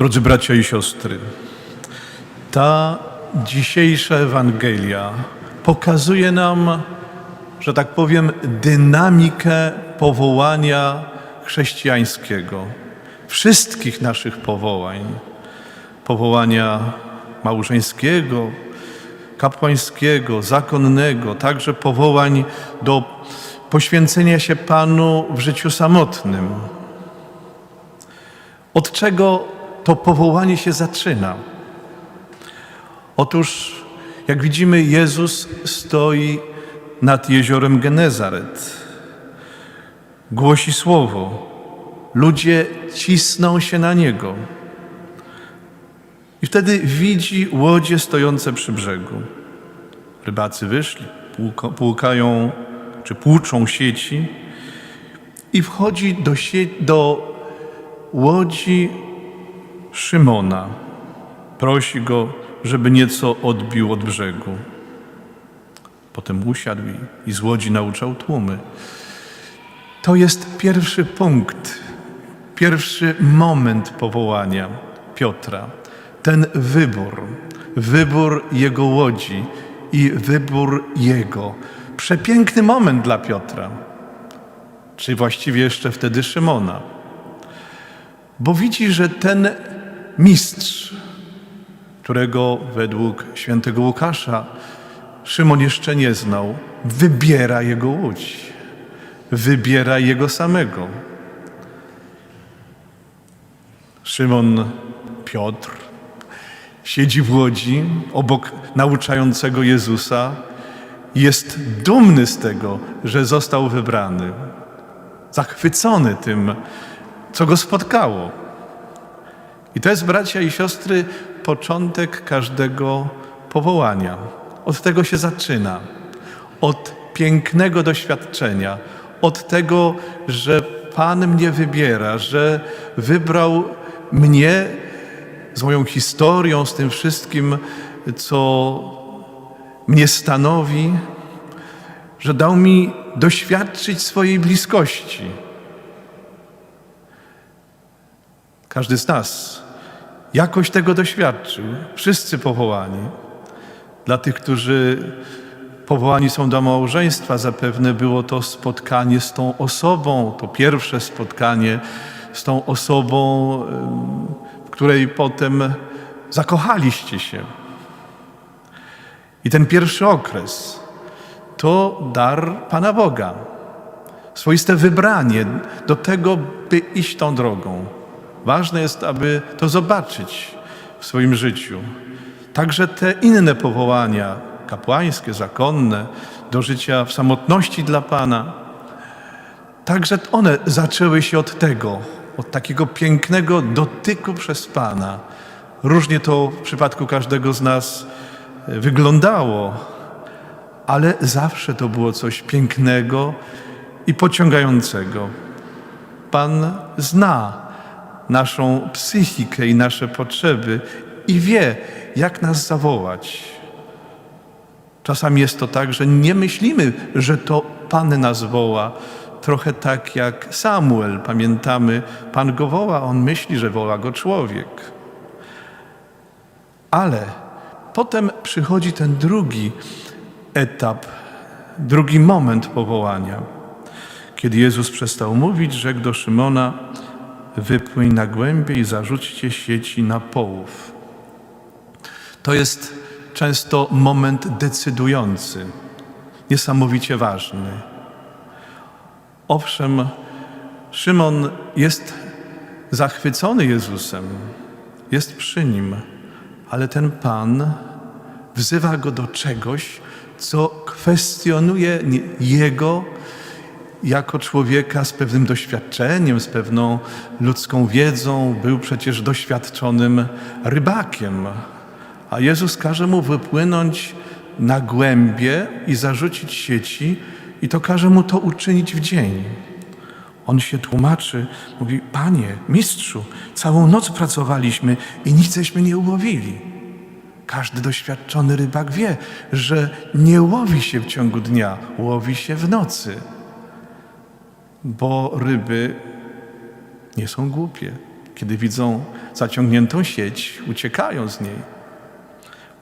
Drodzy bracia i siostry, ta dzisiejsza Ewangelia pokazuje nam, że tak powiem, dynamikę powołania chrześcijańskiego, wszystkich naszych powołań, powołania małżeńskiego, kapłańskiego, zakonnego, także powołań do poświęcenia się Panu w życiu samotnym. Od czego to powołanie się zaczyna? Otóż, jak widzimy, Jezus stoi nad jeziorem Genezaret. Głosi słowo. Ludzie cisną się na niego. I wtedy widzi łodzie stojące przy brzegu. Rybacy wyszli, płukają czy płuczą sieci i wchodzi do, sie- do łodzi Szymona. Prosi go, żeby nieco odbił od brzegu. Potem usiadł i, z łodzi nauczał tłumy. To jest pierwszy punkt, pierwszy moment powołania Piotra. Ten wybór, wybór jego łodzi i wybór jego. Przepiękny moment dla Piotra, czy właściwie jeszcze wtedy Szymona. Bo widzi, że ten mistrz, którego według świętego Łukasza Szymon jeszcze nie znał, wybiera jego łódź, wybiera jego samego. Szymon Piotr siedzi w łodzi obok nauczającego Jezusa i jest dumny z tego, że został wybrany, zachwycony tym, co go spotkało. I to jest, bracia i siostry, początek każdego powołania. Od tego się zaczyna. Od pięknego doświadczenia, od tego, że Pan mnie wybiera, że wybrał mnie z moją historią, z tym wszystkim, co mnie stanowi, że dał mi doświadczyć swojej bliskości. Każdy z nas jakoś tego doświadczył. Wszyscy powołani. Dla tych, którzy powołani są do małżeństwa, zapewne było to spotkanie z tą osobą, to pierwsze spotkanie z tą osobą, w której potem zakochaliście się. I ten pierwszy okres to dar Pana Boga. Swoiste wybranie do tego, by iść tą drogą. Ważne jest, aby to zobaczyć w swoim życiu. Także te inne powołania, kapłańskie, zakonne, do życia w samotności dla Pana, także one zaczęły się od tego, od takiego pięknego dotyku przez Pana. Różnie to w przypadku każdego z nas e, wyglądało, ale zawsze to było coś pięknego i pociągającego. Pan zna naszą psychikę i nasze potrzeby i wie, jak nas zawołać. Czasami jest to tak, że nie myślimy, że to Pan nas woła. Trochę tak jak Samuel, pamiętamy, Pan go woła, on myśli, że woła go człowiek. Ale potem przychodzi ten drugi etap, drugi moment powołania. Kiedy Jezus przestał mówić, rzekł do Szymona: Wypłyń na głębie i zarzućcie sieci na połów. To jest często moment decydujący, niesamowicie ważny. Owszem, Szymon jest zachwycony Jezusem, jest przy nim, ale ten Pan wzywa go do czegoś, co kwestionuje jego jako człowieka z pewnym doświadczeniem, z pewną ludzką wiedzą. Był przecież doświadczonym rybakiem. A Jezus każe mu wypłynąć na głębie i zarzucić sieci, i to każe mu to uczynić w dzień. On się tłumaczy, mówi: Panie, mistrzu, całą noc pracowaliśmy i nicśmy nie ułowili. Każdy doświadczony rybak wie, że nie łowi się w ciągu dnia, łowi się w nocy, bo ryby nie są głupie. kiedy widzą zaciągniętą sieć, uciekają z niej.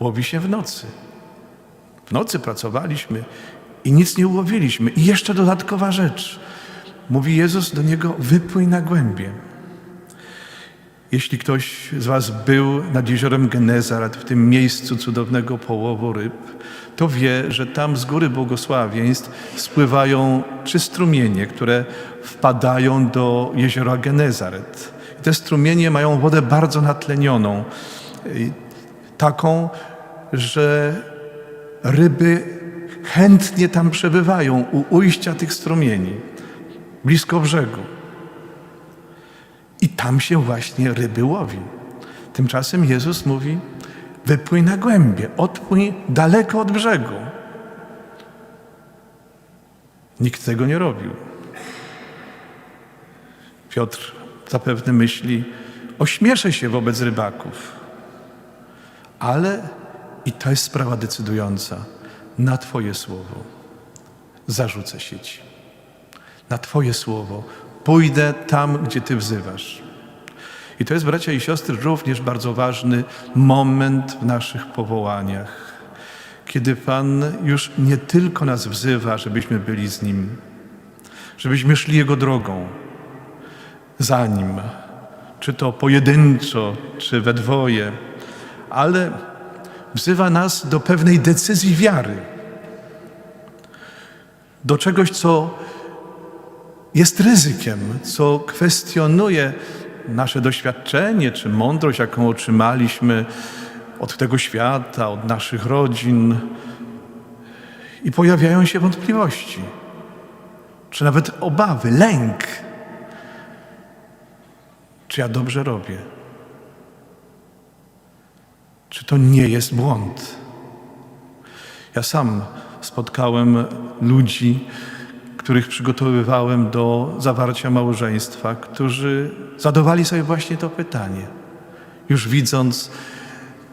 Łowi się w nocy. W nocy pracowaliśmy i nic nie ułowiliśmy. I jeszcze dodatkowa rzecz. Mówi Jezus do niego: wypłyń na głębie. Jeśli ktoś z Was był nad jeziorem Genezaret, w tym miejscu cudownego połowu ryb, to wie, że tam z góry błogosławieństw spływają trzy strumienie, które wpadają do jeziora Genezaret. Te strumienie mają wodę bardzo natlenioną, taką, że ryby chętnie tam przebywają u ujścia tych strumieni, blisko brzegu. I tam się właśnie ryby łowi. Tymczasem Jezus mówi: wypłyń na głębie, odpłyń daleko od brzegu. Nikt tego nie robił. Piotr zapewne myśli: ośmieszę się wobec rybaków. Ale, i to jest sprawa decydująca, na Twoje słowo zarzucę sieci. Na Twoje słowo pójdę tam, gdzie Ty wzywasz. I to jest, bracia i siostry, również bardzo ważny moment w naszych powołaniach, kiedy Pan już nie tylko nas wzywa, żebyśmy byli z Nim, żebyśmy szli Jego drogą, za Nim, czy to pojedynczo, czy we dwoje, ale wzywa nas do pewnej decyzji wiary, do czegoś, co jest ryzykiem, co kwestionuje nasze doświadczenie czy mądrość, jaką otrzymaliśmy od tego świata, od naszych rodzin. I pojawiają się wątpliwości, czy nawet obawy, lęk. Czy ja dobrze robię? Czy to nie jest błąd? Ja sam spotkałem ludzi, których przygotowywałem do zawarcia małżeństwa, którzy zadawali sobie właśnie to pytanie. Już widząc,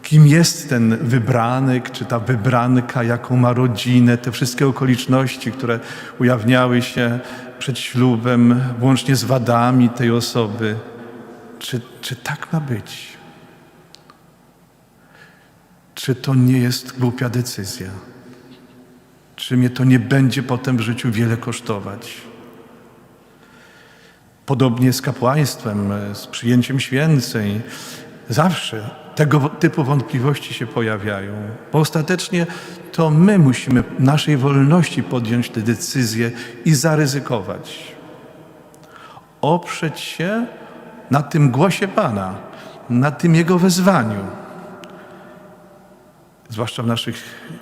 kim jest ten wybranek, czy ta wybranka, jaką ma rodzinę, te wszystkie okoliczności, które ujawniały się przed ślubem, włącznie z wadami tej osoby. Czy, czy tak ma być? Czy to nie jest głupia decyzja? Czy mnie to nie będzie potem w życiu wiele kosztować? Podobnie z kapłaństwem, z przyjęciem święceń. Zawsze tego typu wątpliwości się pojawiają, bo ostatecznie to my musimy naszej wolności podjąć te decyzje i zaryzykować. Oprzeć się na tym głosie Pana, na tym Jego wezwaniu. Zwłaszcza w naszych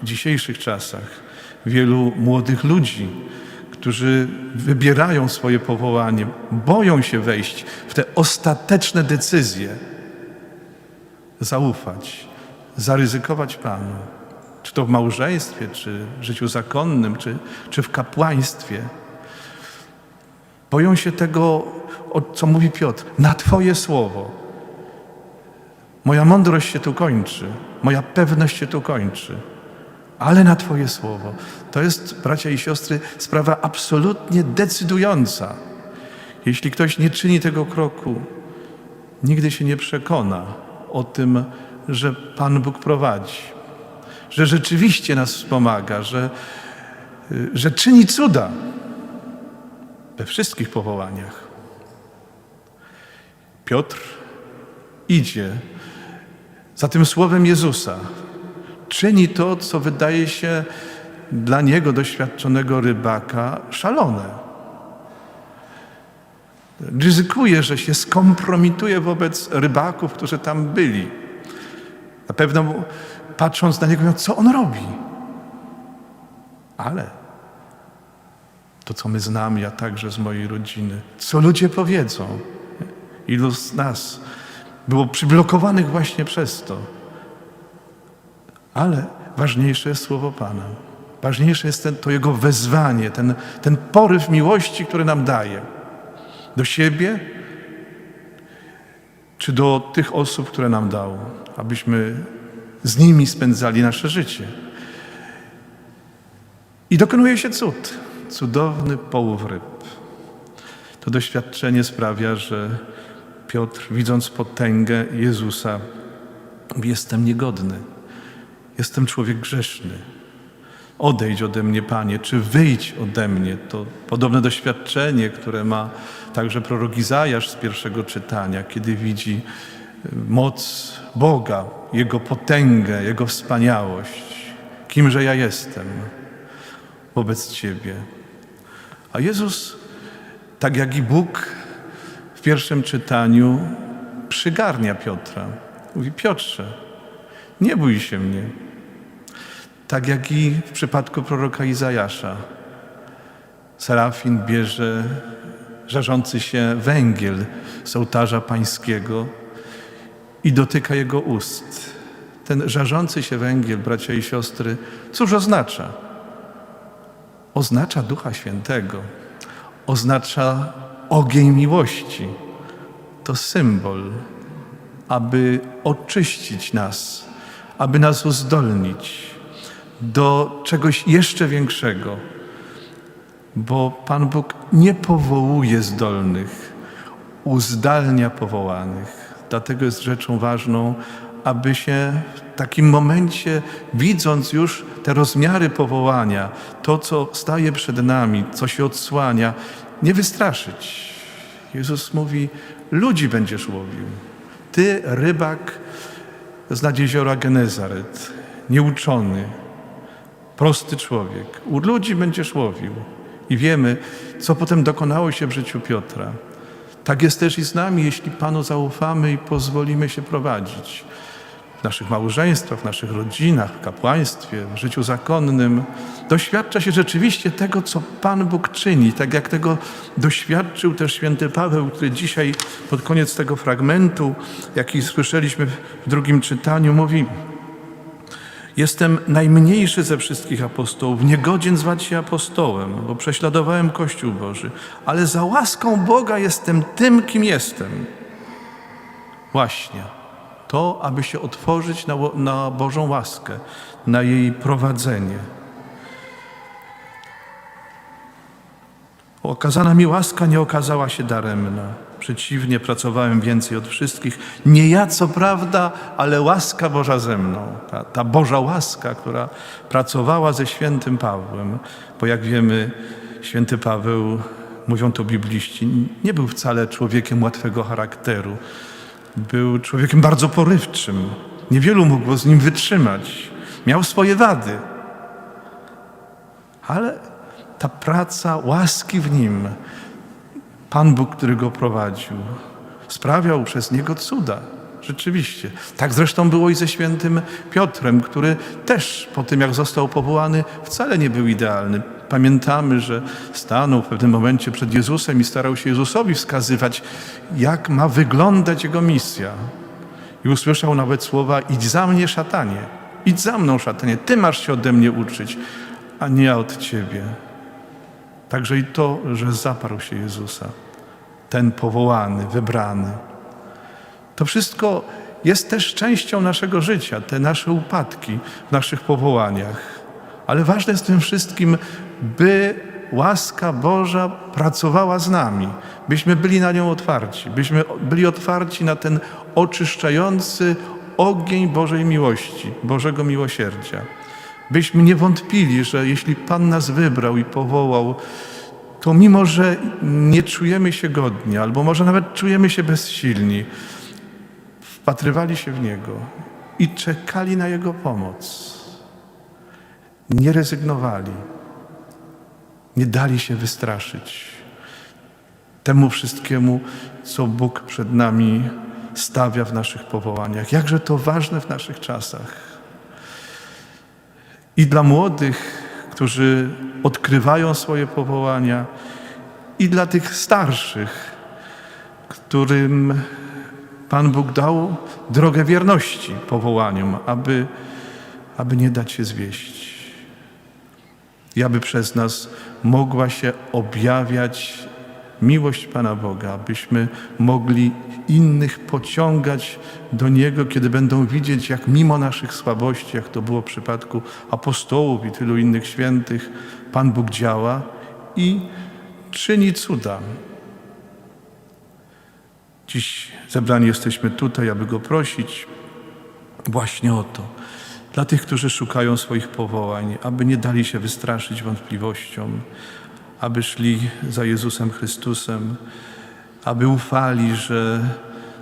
dzisiejszych czasach wielu młodych ludzi, którzy wybierają swoje powołanie, boją się wejść w te ostateczne decyzje, zaufać, zaryzykować Panu, czy to w małżeństwie, czy w życiu zakonnym, czy, czy w kapłaństwie. Boją się tego, o co mówi Piotr, na Twoje słowo. Moja mądrość się tu kończy, moja pewność się tu kończy ale na Twoje słowo. To jest, bracia i siostry, sprawa absolutnie decydująca. Jeśli ktoś nie czyni tego kroku, nigdy się nie przekona o tym, że Pan Bóg prowadzi, że rzeczywiście nas wspomaga, że, że czyni cuda we wszystkich powołaniach. Piotr idzie za tym słowem Jezusa, czyni to, co wydaje się dla niego, doświadczonego rybaka, szalone. Ryzykuje, że się skompromituje wobec rybaków, którzy tam byli. Na pewno patrząc na niego, co on robi. Ale to, co my znamy, ja także z mojej rodziny, co ludzie powiedzą, ilu z nas było przyblokowanych właśnie przez to. Ale ważniejsze jest słowo Pana. Ważniejsze jest ten, to Jego wezwanie, ten, ten poryw miłości, który nam daje. Do siebie, czy do tych osób, które nam dał, abyśmy z nimi spędzali nasze życie. I dokonuje się cud, cudowny połów ryb. To doświadczenie sprawia, że Piotr, widząc potęgę Jezusa, jestem niegodny, jestem człowiek grzeszny. Odejdź ode mnie, Panie, czy wyjdź ode mnie. To podobne doświadczenie, które ma także prorok Izajasz z pierwszego czytania, kiedy widzi moc Boga, Jego potęgę, Jego wspaniałość. Kimże ja jestem wobec Ciebie. A Jezus, tak jak i Bóg w pierwszym czytaniu, przygarnia Piotra. Mówi: Piotrze, nie bój się mnie. Tak jak i w przypadku proroka Izajasza. Serafin bierze żarzący się węgiel z ołtarza pańskiego i dotyka jego ust. Ten żarzący się węgiel, bracia i siostry, cóż oznacza? Oznacza Ducha Świętego, oznacza ogień miłości. To symbol, aby oczyścić nas, aby nas uzdolnić do czegoś jeszcze większego, bo Pan Bóg nie powołuje zdolnych, uzdalnia powołanych. Dlatego jest rzeczą ważną, aby się w takim momencie, widząc już te rozmiary powołania, to, co staje przed nami, co się odsłania, nie wystraszyć. Jezus mówi: Ludzi będziesz łowił. Ty, rybak z nad jeziora Genezaret, nieuczony, prosty człowiek. U ludzi będziesz łowił. I wiemy, co potem dokonało się w życiu Piotra. Tak jest też i z nami, jeśli Panu zaufamy i pozwolimy się prowadzić. W naszych małżeństwach, w naszych rodzinach, w kapłaństwie, w życiu zakonnym doświadcza się rzeczywiście tego, co Pan Bóg czyni, tak jak tego doświadczył też święty Paweł, który dzisiaj pod koniec tego fragmentu, jaki słyszeliśmy w drugim czytaniu, mówi: Jestem najmniejszy ze wszystkich apostołów, niegodzien zwać się apostołem, bo prześladowałem Kościół Boży, ale za łaską Boga jestem tym, kim jestem. Właśnie to, aby się otworzyć na, na Bożą łaskę, na jej prowadzenie. Okazana mi łaska nie okazała się daremna. Przeciwnie, pracowałem więcej od wszystkich. Nie ja, co prawda, ale łaska Boża ze mną. Ta, ta Boża łaska, która pracowała ze świętym Pawłem. Bo jak wiemy, święty Paweł, mówią to bibliści, nie był wcale człowiekiem łatwego charakteru. Był człowiekiem bardzo porywczym. Niewielu mogło z nim wytrzymać. Miał swoje wady. Ale ta praca łaski w nim, Pan Bóg, który go prowadził, sprawiał przez niego cuda. Rzeczywiście. Tak zresztą było i ze świętym Piotrem, który też po tym, jak został powołany, wcale nie był idealny. Pamiętamy, że stanął w pewnym momencie przed Jezusem i starał się Jezusowi wskazywać, jak ma wyglądać jego misja. I usłyszał nawet słowa: Idź za mnie, szatanie, idź za mną, szatanie, ty masz się ode mnie uczyć, a nie od ciebie. Także i to, że zaparł się Jezusa, ten powołany, wybrany. To wszystko jest też częścią naszego życia, te nasze upadki w naszych powołaniach. Ale ważne jest w tym wszystkim, by łaska Boża pracowała z nami, byśmy byli na nią otwarci, byśmy byli otwarci na ten oczyszczający ogień Bożej miłości, Bożego miłosierdzia. Byśmy nie wątpili, że jeśli Pan nas wybrał i powołał, to mimo, że nie czujemy się godni, albo może nawet czujemy się bezsilni, wpatrywali się w Niego i czekali na Jego pomoc. Nie rezygnowali, nie dali się wystraszyć temu wszystkiemu, co Bóg przed nami stawia w naszych powołaniach. Jakże to ważne w naszych czasach. I dla młodych, którzy odkrywają swoje powołania, i dla tych starszych, którym Pan Bóg dał drogę wierności powołaniom, aby, aby nie dać się zwieść. I aby przez nas mogła się objawiać miłość Pana Boga, abyśmy mogli innych pociągać do Niego, kiedy będą widzieć, jak mimo naszych słabości, jak to było w przypadku apostołów i tylu innych świętych, Pan Bóg działa i czyni cuda. Dziś zebrani jesteśmy tutaj, aby Go prosić właśnie o to. Dla tych, którzy szukają swoich powołań, aby nie dali się wystraszyć wątpliwościom, aby szli za Jezusem Chrystusem, aby ufali, że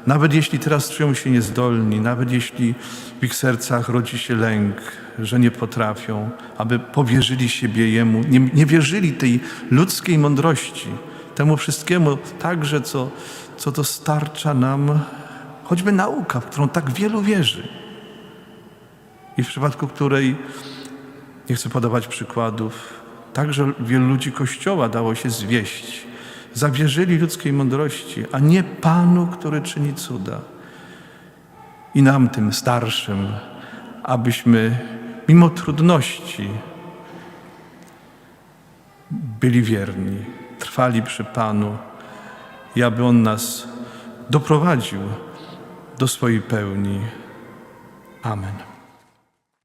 nawet jeśli teraz czują się niezdolni, nawet jeśli w ich sercach rodzi się lęk, że nie potrafią, aby powierzyli siebie Jemu, nie, nie wierzyli tej ludzkiej mądrości, temu wszystkiemu także, co, co dostarcza nam choćby nauka, w którą tak wielu wierzy. I w przypadku której, nie chcę podawać przykładów, także wielu ludzi Kościoła dało się zwieść. Zawierzyli ludzkiej mądrości, a nie Panu, który czyni cuda. I nam, tym starszym, abyśmy mimo trudności byli wierni, trwali przy Panu i aby On nas doprowadził do swojej pełni. Amen.